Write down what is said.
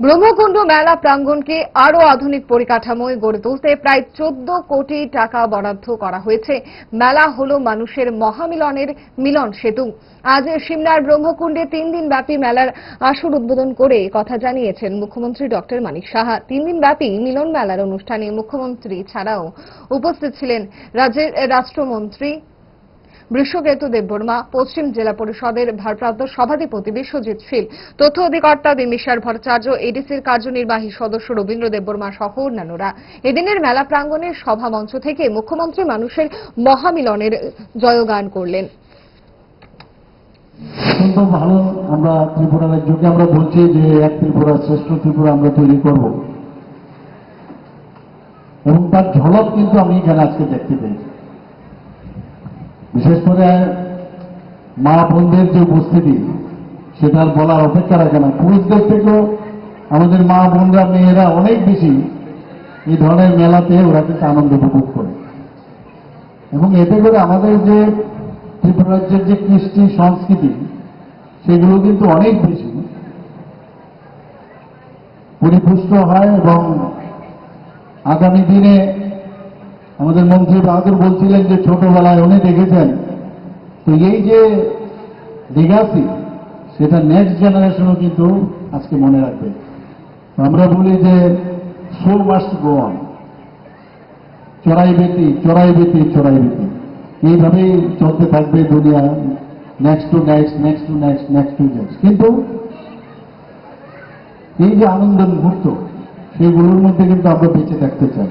ব্রহ্মকুণ্ড মেলা প্রাঙ্গণকে আরও আধুনিক পরিকাঠামোয় গড়ে তুলতে প্রায় চোদ্দ কোটি টাকা বরাদ্দ করা হয়েছে। মেলা হল মানুষের মহামিলনের মিলন সেতু। আজ সিমনার ব্রহ্মকুণ্ডে তিন দিন ব্যাপী মেলার আসর উদ্বোধন করে কথা জানিয়েছেন মুখ্যমন্ত্রী ডক্টর মানিক সাহা। তিন দিন ব্যাপী মিলন মেলার অনুষ্ঠানে মুখ্যমন্ত্রী ছাড়াও উপস্থিত ছিলেন রাজ্যের রাষ্ট্রমন্ত্রী বৃষকেতু দেববর্মা পশ্চিম জেলা পরিষদের ভারপ্রাপ্ত সভাধিপতি বিশ্বজিৎ শীল, তথ্য অধিকর্তা বিমিসার ভট্টাচার্য, এডিসির কার্যনির্বাহী সদস্য রবীন্দ্র দেববর্মা সহ অন্যান্যরা। এদিনের মেলা প্রাঙ্গণের সভা মঞ্চ থেকে মুখ্যমন্ত্রী মানুষের মহামিলনের জয়গান করলেন। ভালো আমরা ত্রিপুরা রাজ্যকে আমরা বলছি যে এক ত্রিপুরা শ্রেষ্ঠ ত্রিপুরা আমরা তৈরি করব। এবং তার ঝলক কিন্তু আমি এখানে আজকে দেখতে পেয়েছি। বিশেষ করে মা বোনদের যে উপস্থিতি, সেটা আর বলার অপেক্ষা রাখে না। পুরুষদের থেকেও আমাদের মা বোনরা, মেয়েরা অনেক বেশি এই ধরনের মেলাতে ওরা কিন্তু আনন্দ উপভোগ করে। এবং এতে করে আমাদের যে ত্রিপুরা রাজ্যের যে কৃষ্টি সংস্কৃতি, সেগুলো কিন্তু অনেক বেশি। পরিপুষ্ট হয় এবং আগামী দিনে আমাদের মন্ত্রী বাহাদুর বলছিলেন যে ছোটবেলায় উনি দেখেছেন। তো এই যে লিগাসি সেটা নেক্সট জেনারেশনও কিন্তু আজকে মনে রাখবে। আমরা বলি যে শো মাস্ট গো অন চড়াই বেতি চড়াই বেতি চড়াই বেতি। এইভাবেই চলতে থাকবে দুনিয়া next to next next to next next to next কিন্তু এই যে আনন্দের মুহূর্ত সেইগুলোর মধ্যে কিন্তু আমরা বেঁচে থাকতে চাই।